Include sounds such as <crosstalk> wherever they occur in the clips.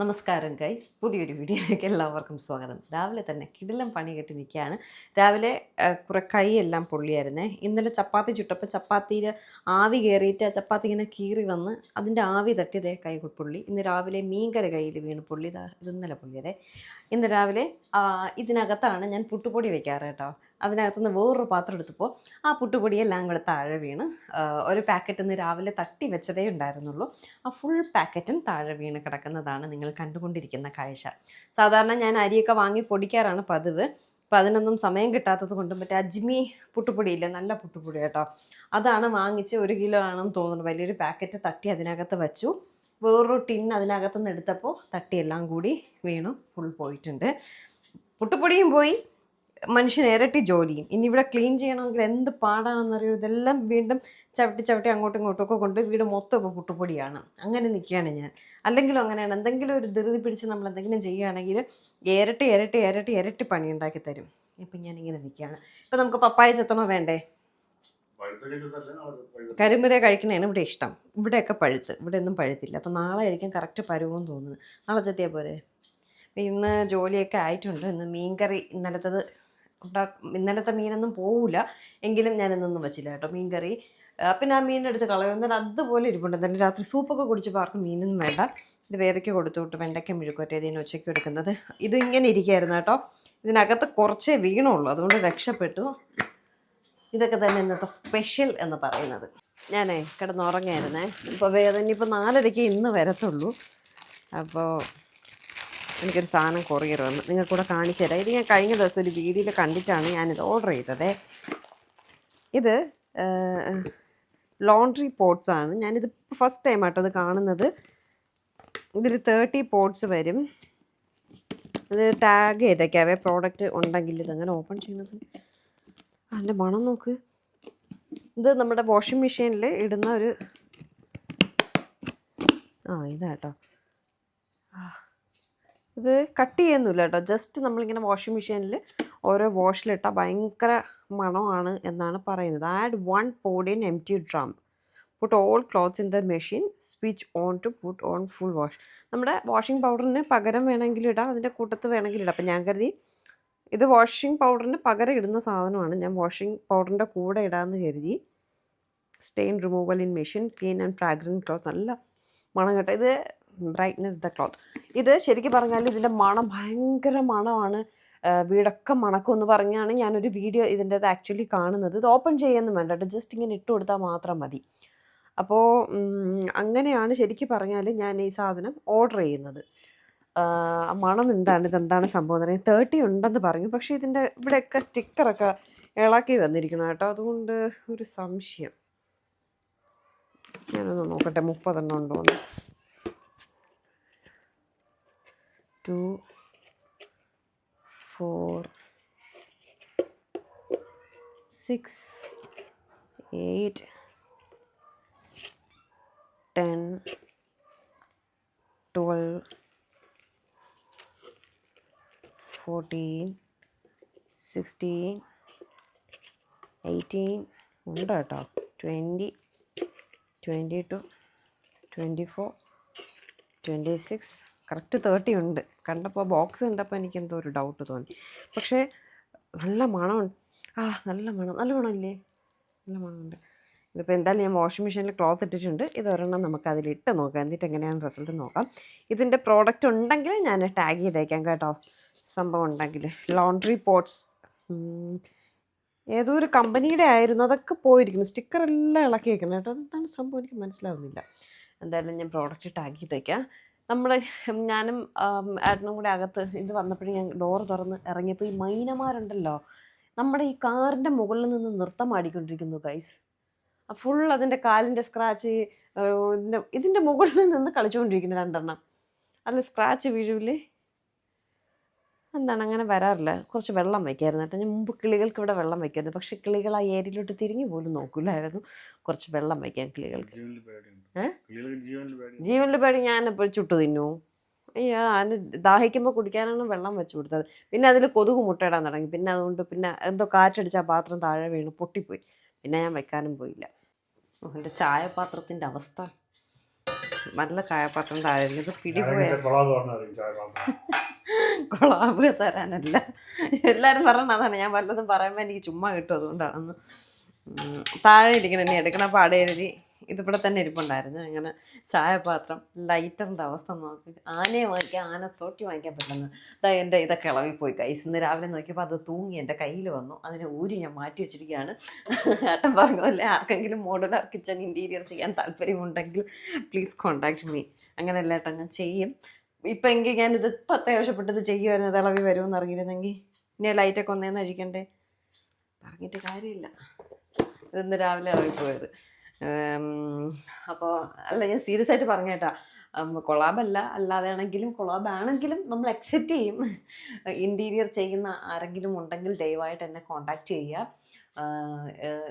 നമസ്കാരം ഗൈസ് പുതിയൊരു വീഡിയോയിലേക്ക് എല്ലാവർക്കും സ്വാഗതം. രാവിലെ തന്നെ കിടിലം പണി കെട്ടി നിൽക്കുകയാണ്. രാവിലെ കുറെ കൈയെല്ലാം പൊള്ളിയായിരുന്നേ. ഇന്നലെ ചപ്പാത്തി ചുട്ടപ്പോൾ ചപ്പാത്തിയിൽ ആവി കയറിയിട്ട് ആ ചപ്പാത്തി ഇങ്ങനെ കീറി വന്ന് അതിന്റെ ആവി തട്ടിയതേ കൈ പൊള്ളി. ഇന്ന് രാവിലെ മീൻകര കയ്യിൽ വീണ് പൊള്ളി. ഇതാ ഇന്നലെ പൊള്ളിയതേ. ഇന്ന് രാവിലെ ഇതിനകത്താണ് ഞാൻ പുട്ടുപൊടി വയ്ക്കാറ് കേട്ടോ. അതിനകത്തുനിന്ന് വേറൊരു പാത്രം എടുത്തപ്പോൾ ആ പുട്ടുപൊടിയെല്ലാം കൂടെ താഴെ വീണ് ഒരു പാക്കറ്റ് ഇന്ന് രാവിലെ തട്ടി വെച്ചതേ ഉണ്ടായിരുന്നുള്ളൂ. ആ ഫുൾ പാക്കറ്റും താഴെ വീണ് കിടക്കുന്നതാണ് നിങ്ങൾ കണ്ടുകൊണ്ടിരിക്കുന്ന കാഴ്ച. സാധാരണ ഞാൻ അരിയൊക്കെ വാങ്ങി പൊടിക്കാറാണ് പതിവ്. അപ്പോൾ അതിനൊന്നും സമയം കിട്ടാത്തത് കൊണ്ട് മറ്റേ അജ്മി പുട്ടുപൊടിയില്ലേ നല്ല പുട്ടുപൊടി കേട്ടോ. അതാണ് വാങ്ങിച്ച് ഒരു കിലോ ആണെന്ന് തോന്നുന്നു. വലിയൊരു പാക്കറ്റ് തട്ടി അതിനകത്ത് വെച്ചു. വേറൊരു ടിൻ അതിനകത്ത് നിന്ന് എടുത്തപ്പോൾ തട്ടിയെല്ലാം കൂടി വീണു ഫുൾ പോയിട്ടുണ്ട്. പുട്ടുപൊടിയും പോയി. മനുഷ്യന് ഇരട്ടി ജോലിയും. ഇനി ഇവിടെ ക്ലീൻ ചെയ്യണമെങ്കിൽ എന്ത് പാടാണെന്നറിയോ? ഇതെല്ലാം വീണ്ടും ചവിട്ടി ചവിട്ടി അങ്ങോട്ടും ഇങ്ങോട്ടും ഒക്കെ കൊണ്ട് വീട് മൊത്തം ഇപ്പോൾ പുട്ടുപൊടിയാണ്. അങ്ങനെ നിൽക്കുകയാണ് ഞാൻ. അല്ലെങ്കിലും അങ്ങനെയാണ്. എന്തെങ്കിലും ഒരു ധൃതി പിടിച്ച് നമ്മൾ എന്തെങ്കിലും ചെയ്യുകയാണെങ്കിൽ ഇരട്ടി ഇരട്ടി ഇരട്ടി ഇരട്ടി പണി ഉണ്ടാക്കി തരും. ഇപ്പം ഇങ്ങനെ നിൽക്കുകയാണ് ഇപ്പം നമുക്ക് പപ്പായ ചെത്തണോ വേണ്ടേ? കരിമുര കഴിക്കണതാണ് ഇവിടെ ഇഷ്ടം. ഇവിടെയൊക്കെ പഴുത്ത്. ഇവിടെ ഒന്നും പഴുത്തില്ല. അപ്പം നാളെ ആയിരിക്കും കറക്റ്റ് പരുവെന്ന് തോന്നുന്നു നാളെ ചെത്തിയാൽ പോരെ? ഇന്ന് ജോലിയൊക്കെ ആയിട്ടുണ്ട്. ഇന്ന് മീൻകറി ഇന്നലത്തത് ഉണ്ടാ ഇന്നലത്തെ മീനൊന്നും പോവില്ല എങ്കിലും ഞാൻ ഇന്നൊന്നും വെച്ചില്ല കേട്ടോ മീൻകറി. കറി പിന്നെ ആ മീനെടുത്ത് കളയും. എന്നാൽ അതുപോലെ ഇരിപ്പുണ്ട്. എന്തായാലും രാത്രി സൂപ്പൊക്കെ കുടിച്ചപ്പോൾ ആർക്കും മീനൊന്നും വേണ്ട. ഇത് വേദയ്ക്ക് കൊടുത്തു വെണ്ടയ്ക്ക മെഴുക്കുവറ്റ ഉച്ചയ്ക്ക് എടുക്കുന്നത്. ഇത് ഇങ്ങനെ ഇരിക്കുകയായിരുന്നു കേട്ടോ. ഇതിനകത്ത് കുറച്ചേ വീണുള്ളൂ. അതുകൊണ്ട് രക്ഷപ്പെട്ടു. ഇതൊക്കെ തന്നെ ഇന്നത്തെ സ്പെഷ്യൽ എന്ന് പറയുന്നത്. ഞാനേ കിടന്നുറങ്ങായിരുന്നേ. ഇപ്പോൾ വേദന ഇപ്പോൾ നാലരയ്ക്ക് ഇന്ന് വരത്തുള്ളൂ. അപ്പോൾ എനിക്കൊരു സാധനം കൊറിയർ വന്നു. നിങ്ങൾക്കൂടെ കാണിച്ചു തരാം. ഇത് ഞാൻ കഴിഞ്ഞ ദിവസം ഒരു വീഡിയോയിൽ കണ്ടിട്ടാണ് ഞാനിത് ഓർഡർ ചെയ്തത്. ഇത് ലോണ്ട്രി പോട്ട്സ് ആണ്. ഞാനിത് ഫസ്റ്റ് ടൈം ആട്ടോ ഇത് കാണുന്നത്. ഇതിൽ തേർട്ടി പോട്ട്സ് വരും. ഇത് ടാഗ് ചെയ്തേക്കാവേ പ്രോഡക്റ്റ് ഉണ്ടെങ്കിൽ ഇതങ്ങനെ ഓപ്പൺ ചെയ്യുന്നത് അതിന്റെ മണം നോക്ക്. ഇത് നമ്മുടെ വാഷിംഗ് മെഷീനിൽ ഇടുന്ന ഒരു ആ ഇതാട്ടോ. ഇത് കട്ട് ചെയ്യുന്നില്ല കേട്ടോ. ജസ്റ്റ് നമ്മളിങ്ങനെ വാഷിംഗ് മെഷീനിൽ ഓരോ വാഷിലിട്ടാൽ ഭയങ്കര മണമാണ് എന്നാണ് പറയുന്നത്. Add one pod in empty drum put all clothes in the machine switch on to put on full wash നമ്മുടെ വാഷിംഗ് പൗഡറിന് പകരം വേണമെങ്കിൽ ഇടാം അതിന്റെ കൂട്ടത്ത് വേണമെങ്കിൽ ഇടാം. അപ്പം ഞാൻ കരുതി ഇത് വാഷിംഗ് പൗഡറിന് പകരം ഇടുന്ന സാധനമാണ്. ഞാൻ വാഷിംഗ് പൗഡറിന്റെ കൂടെ ഇടാമെന്ന് കരുതി. Stain removal in machine clean and fragrant cloth നല്ല മണം കേട്ടോ. ഇത് ബ്രൈറ്റ്നെസ് ദ ക്ലോത്ത് ഇത് ശരിക്കും പറഞ്ഞാൽ ഇതിന്റെ മണം ഭയങ്കര മണമാണ്. വീടൊക്കെ മണക്കും എന്ന് പറഞ്ഞാണ് ഞാനൊരു വീഡിയോ ഇതിന്റെ ആക്ച്വലി കാണുന്നത്. ഇത് ഓപ്പൺ ചെയ്യുന്നു വേണ്ട കേട്ടോ. ജസ്റ്റ് ഇങ്ങനെ ഇട്ട് കൊടുത്താൽ മാത്രം മതി. അപ്പോൾ അങ്ങനെയാണ് ശരിക്കും പറഞ്ഞാൽ ഞാൻ ഈ സാധനം ഓർഡർ ചെയ്യുന്നത്. മണം എന്താണ്? ഇതെന്താണ് സംഭവം? എന്ന് തേർട്ടി ഉണ്ടെന്ന് പറഞ്ഞു. പക്ഷേ ഇതിന്റെ ഇവിടെയൊക്കെ സ്റ്റിക്കറൊക്കെ ഇളക്കി വന്നിരിക്കണം കേട്ടോ. അതുകൊണ്ട് ഒരു സംശയം. ഞാനൊന്ന് നോക്കട്ടെ. മുപ്പതെണ്ണം ഉണ്ടോ എന്ന്. two four six eight ten twelve fourteen sixteen eighteen ഉണ്ട് കേട്ടോ twenty twenty two twenty four twenty six correct thirty ഉണ്ട്. കണ്ടപ്പോൾ ബോക്സ് കണ്ടപ്പോൾ എനിക്ക് എന്തോ ഒരു ഡൗട്ട് തോന്നി. പക്ഷേ നല്ല മണമുണ്ട്. ആ നല്ല മണം. നല്ല മണമില്ലേ? നല്ല മണമുണ്ട്. ഇതിപ്പോൾ എന്തായാലും ഞാൻ വാഷിംഗ് മെഷീനിൽ ക്ലോത്ത് ഇട്ടിട്ടുണ്ട്. ഇത് ഇതൊരെണ്ണം നമുക്ക് അതിലിട്ട് നോക്കാം. എന്നിട്ട് എങ്ങനെയാണ് റിസൾട്ട് നോക്കാം. ഇതിന്റെ പ്രോഡക്റ്റ് ഉണ്ടെങ്കിൽ ഞാൻ ടാഗ് ചെയ്തേക്കാം കേട്ടോ. സംഭവം ഉണ്ടെങ്കിൽ. ലോണ്ട്രി പോട്ട്സ് ഏതോ ഒരു കമ്പനിയുടെ ആയിരുന്നു. അതൊക്കെ പോയിരിക്കുന്നു. സ്റ്റിക്കർ എല്ലാം ഇളക്കിയേക്കണം കേട്ടോ. അതെന്താണ് സംഭവം? എനിക്ക് മനസ്സിലാവുന്നില്ല. എന്തായാലും ഞാൻ പ്രോഡക്റ്റ് ടാഗ് ചെയ്തേക്കാം. നമ്മൾ ഞാനും ഏട്ടനും കൂടെ അകത്ത് ഇത് വന്നപ്പോഴും ഞാൻ ഡോർ തുറന്ന് ഇറങ്ങിയപ്പോൾ ഈ മൈനമാരുണ്ടല്ലോ. നമ്മുടെ ഈ കാറിന്റെ മുകളിൽ നിന്ന് നൃത്തം ആടിക്കൊണ്ടിരിക്കുന്നു ഗൈസ് ഫുൾ അതിന്റെ കാലിന്റെ സ്ക്രാച്ച് ഇതിന്റെ മുകളിൽ നിന്ന് കളിച്ചുകൊണ്ടിരിക്കുന്നു രണ്ടെണ്ണം. അതിൽ സ്ക്രാച്ച് വീഴൂലേ? എന്താണ് അങ്ങനെ വരാറില്ല. കുറച്ച് വെള്ളം വയ്ക്കായിരുന്നു കേട്ടോ. ഞാൻ മുമ്പ് കിളികൾക്ക് ഇവിടെ വെള്ളം വയ്ക്കായിരുന്നു. പക്ഷെ കിളികൾ ആ ഏരിയയിലോട്ട് തിരിഞ്ഞു പോലും നോക്കില്ലായിരുന്നു കുറച്ച് വെള്ളം വയ്ക്കാൻ കിളികൾക്ക്. ജീവനിൽ പേടി. ഞാൻ എപ്പോഴും ചുട്ടു തിന്നു? അയ്യോ അതിന് ദാഹിക്കുമ്പോൾ കുടിക്കാനാണ് വെള്ളം വെച്ച് കൊടുത്തത്. പിന്നെ അതിൽ കൊതുക് മുട്ടയിടാൻ തുടങ്ങി. പിന്നെ അതുകൊണ്ട് പിന്നെ എന്തോ കാറ്റടിച്ച് ആ പാത്രം താഴെ വീണ് പൊട്ടിപ്പോയി. പിന്നെ ഞാൻ വെക്കാനും പോയില്ല. എന്റെ ചായപാത്രത്തിന്റെ അവസ്ഥ. നല്ല ചായപാത്രം താഴെ. ഇത് പിടിപോയ <laughs> കൊളാബ് തരാനല്ല. എല്ലാവരും പറഞ്ഞ അതാണ്. ഞാൻ വല്ലതും പറയുമ്പോൾ എനിക്ക് ചുമ്മാ കിട്ടും അതുകൊണ്ടാണെന്ന് താഴെ ഇരിക്കണം ഇനി എടുക്കണ പാടെ എഴുതി ഇതിവിടെ തന്നെ ഇരിപ്പുണ്ടായിരുന്നു. അങ്ങനെ ചായപാത്രം ലൈറ്ററിന്റെ അവസ്ഥ നോക്കി ആനയെ വാങ്ങിക്കാൻ തോട്ടി വാങ്ങിക്കാൻ പറ്റുന്നത്. ഇതാ എന്റെ ഇതൊക്കെ ഇളവി പോയി കൈസ് ഇന്ന് രാവിലെ നോക്കിയപ്പോൾ അത് തൂങ്ങി എന്റെ കയ്യിൽ വന്നു. അതിനെ ഊരി ഞാൻ മാറ്റി വെച്ചിരിക്കുകയാണ്. ഏട്ടൻ പറഞ്ഞ പോലെ ആർക്കെങ്കിലും മോഡുലാർ കിച്ചൺ ഇന്റീരിയർ ചെയ്യാൻ താല്പര്യമുണ്ടെങ്കിൽ പ്ലീസ് കോൺടാക്ട് മീ അങ്ങനെയല്ല ഏട്ടാ ഞാൻ ചെയ്യും. ഇപ്പം എങ്കിൽ ഞാനിത് ഇപ്പം അത്യാവശ്യപ്പെട്ടത് ചെയ്യുമായിരുന്നു ഇളവി വരുമെന്ന് അറിഞ്ഞിരുന്നെങ്കിൽ. ഇനി ലൈറ്റൊക്കെ ഒന്നേന്ന് അഴിക്കണ്ടേ? പറഞ്ഞിട്ട് കാര്യമില്ല. ഇതൊന്ന് രാവിലെ ഇറങ്ങി പോയത് അപ്പോൾ അല്ല ഞാൻ സീരിയസ് ആയിട്ട് പറഞ്ഞേട്ടാ കൊളാബല്ല അല്ലാതെ ആണെങ്കിലും കൊളാബ് ആണെങ്കിലും നമ്മൾ അക്സെപ്റ്റ് ചെയ്യും. ഇന്റീരിയർ ചെയ്യുന്ന ആരെങ്കിലും ഉണ്ടെങ്കിൽ ദയവായിട്ട് എന്നെ കോണ്ടാക്ട് ചെയ്യുക.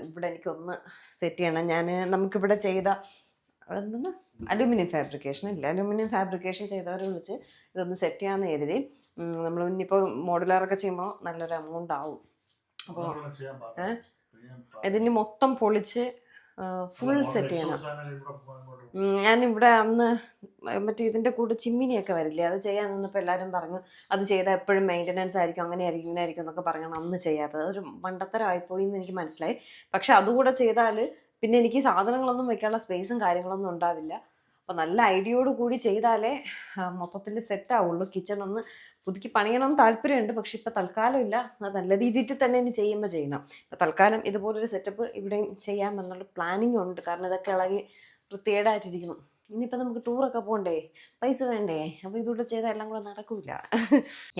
ഇവിടെ എനിക്കൊന്ന് സെറ്റ് ചെയ്യണം. ഞാൻ നമുക്കിവിടെ ചെയ്ത എന്താ അലൂമിനിയം ഫാബ്രിക്കേഷൻ ഇല്ല? അലൂമിനിയം ഫാബ്രിക്കേഷൻ ചെയ്തവരെ വിളിച്ച് ഇതൊന്ന് സെറ്റ് ചെയ്യാമെന്ന് കരുതി. നമ്മൾ ഇനിയിപ്പോൾ മോഡുലാറൊക്കെ ചെയ്യുമ്പോൾ നല്ലൊരു എമൗണ്ട് ആവും. അപ്പോൾ. ഇതിന് മൊത്തം പൊളിച്ച് ഫുൾ സെറ്റ് ചെയ്യണം. ഞാൻ ഇവിടെ അന്ന് മറ്റേ ഇതിന്റെ കൂടെ ചിമ്മിനിയൊക്കെ വരില്ലേ? അത് ചെയ്യാൻ നിന്നപ്പോൾ എല്ലാവരും പറഞ്ഞു അത് ചെയ്താൽ എപ്പോഴും മെയിന്റനൻസ് ആയിരിക്കും അങ്ങനെ ആയിരിക്കും ഇങ്ങനെ ആയിരിക്കും എന്നൊക്കെ പറഞ്ഞാണ് അന്ന് ചെയ്യാത്തത്. അതൊരു മണ്ടത്തരമായിപ്പോയി എന്ന് എനിക്ക് മനസ്സിലായി. പക്ഷെ അതുകൂടെ ചെയ്താൽ പിന്നെ എനിക്ക് സാധനങ്ങളൊന്നും വെക്കാനുള്ള സ്പേസും കാര്യങ്ങളൊന്നും ഉണ്ടാവില്ല. അപ്പോൾ നല്ല ഐഡിയയോട് കൂടി ചെയ്താലേ മൊത്തത്തിൽ സെറ്റ് ആവുള്ളൂ. കിച്ചൺ ഒന്ന് പുതുക്കി പണിയണമെന്ന് താല്പര്യമുണ്ട് പക്ഷെ ഇപ്പം തൽക്കാലം ഇല്ല അത് നല്ല രീതിയിൽ തന്നെ ഇനി ചെയ്യുമ്പോൾ ചെയ്യണം. അപ്പം തൽക്കാലം ഇതുപോലൊരു സെറ്റപ്പ് ഇവിടെയും ചെയ്യാമെന്നുള്ള പ്ലാനിങ് ഉണ്ട്. കാരണം ഇതൊക്കെ ഇളകി വൃത്തികേടായിട്ടിരിക്കുന്നു. ഇനിയിപ്പോൾ നമുക്ക് ടൂറൊക്കെ പോകണ്ടേ പൈസ വേണ്ടേ? അപ്പോൾ ഇതുകൂടെ ചെയ്താൽ എല്ലാം കൂടെ നടക്കില്ല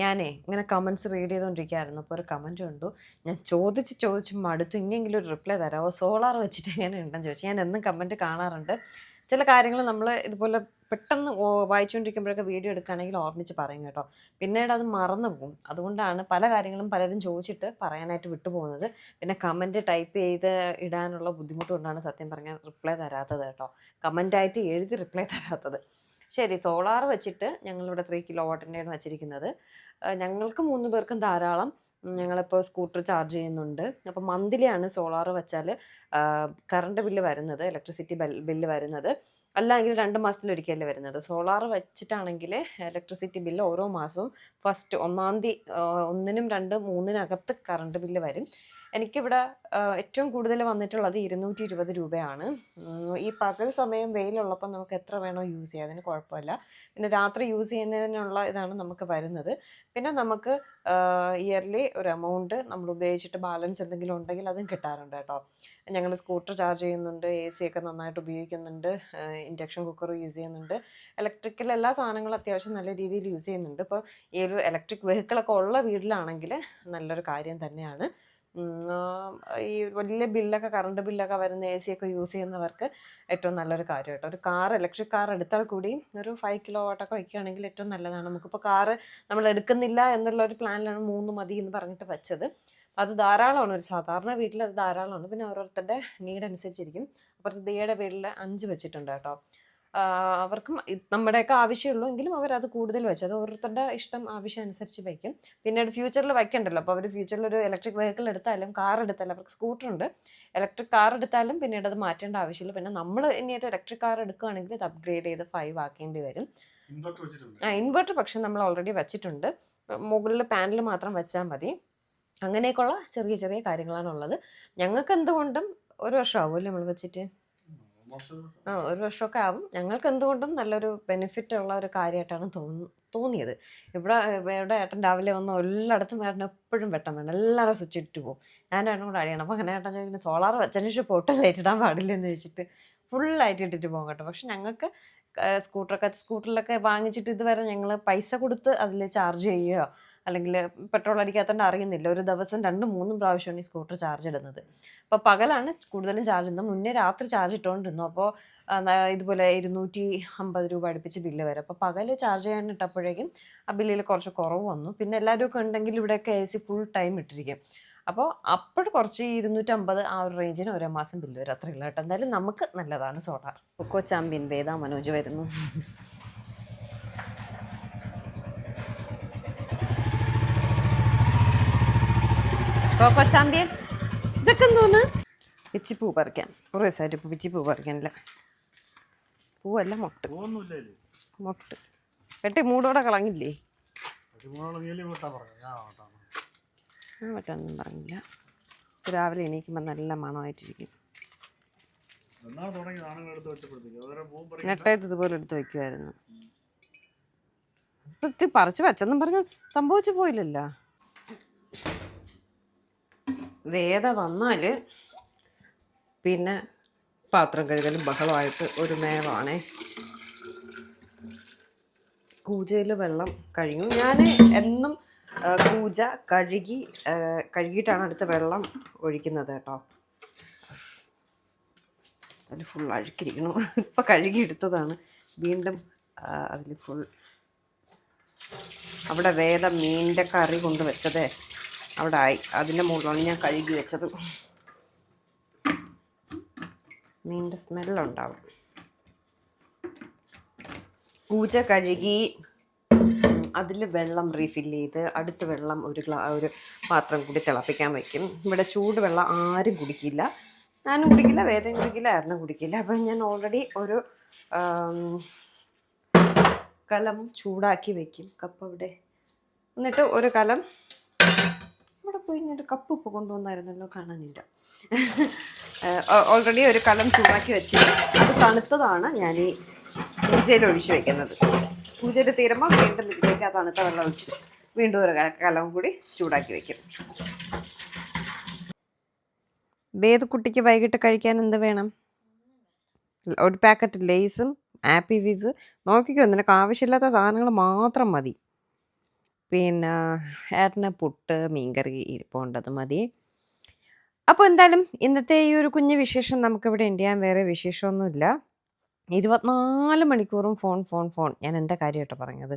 ഞാനേ ഇങ്ങനെ കമൻസ് റീഡ് ചെയ്തുകൊണ്ടിരിക്കുകയായിരുന്നു. അപ്പോൾ ഒരു കമന്റ് കണ്ടു. ഞാൻ ചോദിച്ച് ചോദിച്ച് മടുത്തു. ഇനിയെങ്കിലും ഒരു റിപ്ലൈ തരാമോ? സോളാർ വെച്ചിട്ട് എങ്ങനെ ഉണ്ടെന്ന് ചോദിച്ചു. ഞാൻ എന്നും കമന്റ് കാണാറുണ്ട്. ചില കാര്യങ്ങൾ നമ്മൾ ഇതുപോലെ പെട്ടെന്ന് വായിച്ചുകൊണ്ടിരിക്കുമ്പോഴൊക്കെ വീഡിയോ എടുക്കുകയാണെങ്കിൽ ഓർമ്മിച്ച് പറയും കേട്ടോ. പിന്നീട് അത് മറന്നു പോകും. അതുകൊണ്ടാണ് പല കാര്യങ്ങളും പലരും ചോദിച്ചിട്ട് പറയാനായിട്ട് വിട്ടുപോകുന്നത്. പിന്നെ കമന്റ് ടൈപ്പ് ചെയ്ത് ഇടാനുള്ള ബുദ്ധിമുട്ട് കൊണ്ടാണ് സത്യം പറഞ്ഞാൽ റിപ്ലൈ തരാത്തത് കേട്ടോ. കമന്റായിട്ട് എഴുതി റിപ്ലൈ തരാത്തത്. ശരി സോളാർ വെച്ചിട്ട് ഞങ്ങളിവിടെ ത്രീ കിലോ വാട്ടിന്റെയാണ് വെച്ചിരിക്കുന്നത്. ഞങ്ങൾക്ക് മൂന്ന് പേർക്കും ധാരാളം ഞങ്ങളിപ്പോൾ സ്കൂട്ടർ ചാർജ് ചെയ്യുന്നുണ്ട്. അപ്പോൾ മന്ത്ലിയാണ് സോളാർ വെച്ചാൽ കറണ്ട് ബില്ല് വരുന്നത് ഇലക്ട്രിസിറ്റി ബില്ല് വരുന്നത്. അല്ലെങ്കിൽ രണ്ട് മാസത്തിലൊരിക്കലേ വരുന്നത്. സോളാർ വെച്ചിട്ടാണെങ്കിൽ ഇലക്ട്രിസിറ്റി ബില്ല് ഓരോ മാസവും ഫസ്റ്റ് ഒന്നാം തീയതി ഒന്നിനും രണ്ട് മൂന്നിനകത്ത് കറണ്ട് ബില്ല് വരും. എനിക്കിവിടെ ഏറ്റവും കൂടുതൽ വന്നിട്ടുള്ളത് ഇരുന്നൂറ്റി ഇരുപത് രൂപയാണ് ഈ പകൽ സമയം വെയിലുള്ളപ്പോൾ നമുക്ക് എത്ര വേണോ യൂസ് ചെയ്യാം അതിന് കുഴപ്പമില്ല. പിന്നെ രാത്രി യൂസ് ചെയ്യുന്നതിനുള്ള ഇതാണ് നമുക്ക് വരുന്നത്. പിന്നെ നമുക്ക് ഇയർലി ഒരു എമൗണ്ട് നമ്മൾ ഉപയോഗിച്ചിട്ട് ബാലൻസ് എന്തെങ്കിലും ഉണ്ടെങ്കിൽ അതും കിട്ടാറുണ്ട് കേട്ടോ. ഞങ്ങൾ സ്കൂട്ടർ ചാർജ് ചെയ്യുന്നുണ്ട് എ സി ഒക്കെ നന്നായിട്ട് ഉപയോഗിക്കുന്നുണ്ട് ഇൻഡക്ഷൻ കുക്കർ യൂസ് ചെയ്യുന്നുണ്ട്. ഇലക്ട്രിക്കൽ എല്ലാ സാധനങ്ങളും അത്യാവശ്യം നല്ല രീതിയിൽ യൂസ് ചെയ്യുന്നുണ്ട്. ഇപ്പോൾ ഈ ഒരു ഇലക്ട്രിക് വെഹിക്കിളൊക്കെ ഉള്ള വീട്ടിലാണെങ്കിൽ നല്ലൊരു കാര്യം തന്നെയാണ്. ഈ വലിയ ബില്ലൊക്കെ കറണ്ട് ബില്ലൊക്കെ വരുന്ന എ സി ഒക്കെ യൂസ് ചെയ്യുന്നവർക്ക് ഏറ്റവും നല്ലൊരു കാര്യം കേട്ടോ. ഒരു കാർ ഇലക്ട്രിക് കാർ എടുത്താൽ കൂടി ഒരു ഫൈവ് കിലോ വാട്ടൊക്കെ വയ്ക്കുകയാണെങ്കിൽ ഏറ്റവും നല്ലതാണ്. നമുക്കിപ്പോൾ കാറ് നമ്മൾ എടുക്കുന്നില്ല എന്നുള്ള ഒരു പ്ലാനിലാണ് മൂന്ന് മതി എന്ന് പറഞ്ഞിട്ട് വെച്ചത്. അത് ധാരാളമാണ്. ഒരു സാധാരണ വീട്ടിൽ അത് ധാരാളമാണ്. പിന്നെ ഓരോരുത്തരുടെ നീഡ് അനുസരിച്ചിരിക്കും. അപ്പുറത്ത് ദിയയുടെ വീട്ടിൽ അഞ്ച് വെച്ചിട്ടുണ്ട് കേട്ടോ. അവർക്കും നമ്മുടെയൊക്കെ ആവശ്യമുള്ളൂ എങ്കിലും അവരത് കൂടുതൽ വെച്ചു. അത് ഓരോരുത്തരുടെ ഇഷ്ടം ആവശ്യം അനുസരിച്ച് വയ്ക്കും പിന്നീട് ഫ്യൂച്ചറിൽ വയ്ക്കണ്ടല്ലോ. അപ്പോൾ അവർ ഫ്യൂച്ചറിൽ ഒരു ഇലക്ട്രിക് വെഹിക്കിൾ എടുത്താലും കാർ എടുത്താലും അവർക്ക് സ്കൂട്ടർ ഉണ്ട്. ഇലക്ട്രിക് കാർ എടുത്താലും പിന്നീട് അത് മാറ്റേണ്ട ആവശ്യമില്ല. പിന്നെ നമ്മൾ ഇനി ഒരു ഇലക്ട്രിക് കാർ എടുക്കുകയാണെങ്കിൽ ഇത് അപ്ഗ്രേഡ് ചെയ്ത് ഫൈവ് ആക്കേണ്ടി വരും. ആ ഇൻവെർട്ടർ പക്ഷേ നമ്മൾ ഓൾറെഡി വെച്ചിട്ടുണ്ട്. മുകളിൽ പാനൽ മാത്രം വെച്ചാൽ മതി. അങ്ങനെയൊക്കെയുള്ള ചെറിയ ചെറിയ കാര്യങ്ങളാണ് ഉള്ളത്. ഞങ്ങൾക്ക് എന്തുകൊണ്ടും ഒരു വർഷം ആവുമല്ലേ നമ്മൾ വെച്ചിട്ട്? ആ ഒരു വർഷമൊക്കെ ആവും. ഞങ്ങൾക്ക് എന്തുകൊണ്ടും നല്ലൊരു ബെനിഫിറ്റ് ഉള്ള ഒരു കാര്യമായിട്ടാണ് തോന്നു തോന്നിയത്. ഇവിടെ ഇവിടെ ഏട്ടൻ രാവിലെ വന്ന എല്ലായിടത്തും ഏട്ടൻ എപ്പോഴും വെട്ടം വേണം എല്ലാവരും സ്വിച്ച് ഇട്ട് പോകും ഞാൻ ഏട്ടൻ കൂടെ അടിയാണ് അപ്പോൾ അങ്ങനെ ഏട്ടൻ ചോദിക്കുന്നത് സോളാർ വെച്ചതിന് ശേഷം പൊട്ട് ലൈറ്റ് പാടില്ല എന്ന് ചോദിച്ചിട്ട് ഫുള്ളായിട്ട് ഇട്ടിട്ട് പോകും കേട്ടോ. പക്ഷെ ഞങ്ങൾക്ക് സ്കൂട്ടറൊക്കെ സ്കൂട്ടറിലൊക്കെ വാങ്ങിച്ചിട്ട് ഇതുവരെ ഞങ്ങൾ പൈസ കൊടുത്ത് അതിൽ ചാർജ് ചെയ്യുകയോ അല്ലെങ്കിൽ പെട്രോൾ അടിക്കാത്തതുകൊണ്ട് അറിയുന്നില്ല. ഒരു ദിവസം രണ്ടും മൂന്നും പ്രാവശ്യമാണ് ഈ സ്കൂട്ടർ ചാർജ് ഇടുന്നത്. അപ്പോൾ പകലാണ് കൂടുതലും ചാർജ് ഇടുന്നത്. മുന്നേ രാത്രി ചാർജ് ഇട്ടുകൊണ്ടിരുന്നു അപ്പോൾ ഇതുപോലെ ഇരുന്നൂറ്റി അമ്പത് രൂപ അടുപ്പിച്ച് ബില്ല് വരും. അപ്പോൾ പകൽ ചാർജ് ചെയ്യാൻ ഇട്ടപ്പോഴേക്കും ആ ബില്ലിൽ കുറച്ച് കുറവ് വന്നു. പിന്നെ എല്ലാവരും ഒക്കെ ഉണ്ടെങ്കിൽ ഇവിടെയൊക്കെ എ സി ഫുൾ ടൈം ഇട്ടിരിക്കും. അപ്പോൾ അപ്പോൾ കുറച്ച് ഇരുന്നൂറ്റമ്പത് ആ ഒരു റേഞ്ചിന് ഓരോ മാസം ബില്ല് വരും. അത്രയുള്ള കേട്ടോ. എന്തായാലും നമുക്ക് നല്ലതാണ് സോളാർ കൊക്കോ ചാമ്പ്യൻ വേദ മനോജ് വരുന്നു. കൊക്കോ ചാമ്പ്യൻ ഇതൊക്കെ എന്തോന്ന് പൂ പറിക്കാൻ കുറേ ദിവസമായിട്ട് ഇപ്പോൾ പിച്ചിപ്പൂ പറിക്കാനില്ല. പൂവല്ല മൊട്ട്. മൊട്ട്. വെട്ടി മൂടോടെ കളങ്ങില്ലേ ആ മറ്റൊന്നും പറഞ്ഞില്ല. രാവിലെ എണീക്കുമ്പോൾ നല്ല മണമായിട്ടിരിക്കും. നെട്ടയത്ത് ഇതുപോലെ എടുത്ത് വയ്ക്കുമായിരുന്നു ഇപ്പം ഇത് പറിച്ച് വെച്ചെന്നും പറഞ്ഞ് സംഭവിച്ചു പോയില്ലല്ലോ. വേദ വന്നാൽ പിന്നെ പാത്രം കഴുകലും ബഹളമായിട്ട് ഒരു നേരമാണേ കൂജയിൽ വെള്ളം കഴിഞ്ഞു ഞാൻ എന്നും കൂജ കഴുകി കഴുകിയിട്ടാണ് അടുത്ത വെള്ളം ഒഴിക്കുന്നത് കേട്ടോ. അതിൽ ഫുൾ അഴുക്കിരിക്കണു ഇപ്പം കഴുകി എടുത്തതാണ്. വീണ്ടും അതിൽ ഫുൾ അവിടെ വേദം മീനിന്റെ കറി കൊണ്ട് വെച്ചതേ. അവിടെ ആയി അതിന്റെ മുകളിലാണ് ഞാൻ കഴുകി വെച്ചത്. മീനിന്റെ സ്മെല്ലുണ്ടാവും. കൂജ കഴുകി. അതിൽ വെള്ളം റീഫിൽ ചെയ്ത് അടുത്ത വെള്ളം ഒരു ഗ്ലാ ഒരു പാത്രം കൂടി തിളപ്പിക്കാൻ വയ്ക്കും ഇവിടെ ചൂട് വെള്ളം ആരും കുടിക്കില്ല. ഞാനും കുടിക്കില്ല വേദന കുടിക്കില്ല ആരും കുടിക്കില്ല. അപ്പം ഞാൻ ഓൾറെഡി ഒരു കലം ചൂടാക്കി വയ്ക്കും കപ്പ് അവിടെ എന്നിട്ട് ഒരു കലം ഒരു കപ്പ് ഇപ്പോൾ കൊണ്ടുവന്നായിരുന്നല്ലോ കാണാനില്ല. ഓൾറെഡി ഒരു കലം ചൂടാക്കി വെച്ച് അത് തണുത്തതാണ് ഞാൻ ഈ പൂജയിൽ ഒഴിച്ചു വെക്കുന്നത്. പൂജയിൽ തീരുമ്പോൾ വീണ്ടും ഇതിലേക്ക് ആ തണുത്ത വെള്ളം ഒഴിച്ച് വീണ്ടും ഒരു കലം കൂടി ചൂടാക്കി വെക്കും. വേദക്കുട്ടിക്ക് വൈകിട്ട് കഴിക്കാൻ എന്ത് വേണം? ഒരു പാക്കറ്റ് ലേസും ആപ്പി വീസ് നോക്കിക്കോ നിനക്ക് ആവശ്യമില്ലാത്ത സാധനങ്ങൾ മാത്രം മതി. പിന്നെ ഏട്ടന് പുട്ട് മീൻകറി ഇരിപ്പുണ്ടത് മതി. അപ്പോൾ എന്തായാലും ഇന്നത്തെ ഈ ഒരു കുഞ്ഞു വിശേഷം നമുക്കിവിടെ എന്റെ ചെയ്യാൻ വേറെ വിശേഷമൊന്നുമില്ല. ഇരുപത്തിനാല് മണിക്കൂറും ഫോൺ ഫോൺ ഫോൺ ഞാൻ എന്റെ കാര്യമായിട്ട് പറഞ്ഞത്.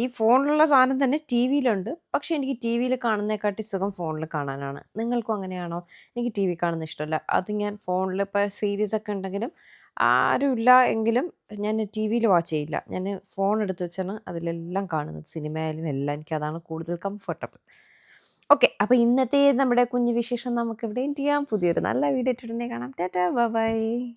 ഈ ഫോണിലുള്ള സാധനം തന്നെ ടി വിയിലുണ്ട് പക്ഷേ എനിക്ക് ടി വിയിൽ കാണുന്നതിനെക്കാട്ടി സുഖം ഫോണിൽ കാണാനാണ്. നിങ്ങൾക്കും അങ്ങനെയാണോ? എനിക്ക് ടി വി കാണുന്ന ഇഷ്ടമല്ല. അത് ഞാൻ ഫോണിൽ ഇപ്പോൾ സീരീസ് ഒക്കെ ഉണ്ടെങ്കിലും ആരുമില്ല എങ്കിലും ഞാൻ ടി വിയിൽ വാച്ച് ചെയ്യില്ല. ഞാൻ ഫോൺ എടുത്ത് വെച്ചാണ് അതിലെല്ലാം കാണുന്നത്. സിനിമയായാലും എല്ലാം എനിക്ക് അതാണ് കൂടുതൽ കംഫർട്ടബിൾ ഓക്കെ അപ്പോൾ ഇന്നത്തെ നമ്മുടെ കുഞ്ഞു വിശേഷം നമുക്ക് ഇവിടെ ചെയ്യാം. പുതിയൊരു നല്ല വീഡിയോ ഇട്ടിട്ടുണ്ടെങ്കിൽ കാണാം. Tata bye.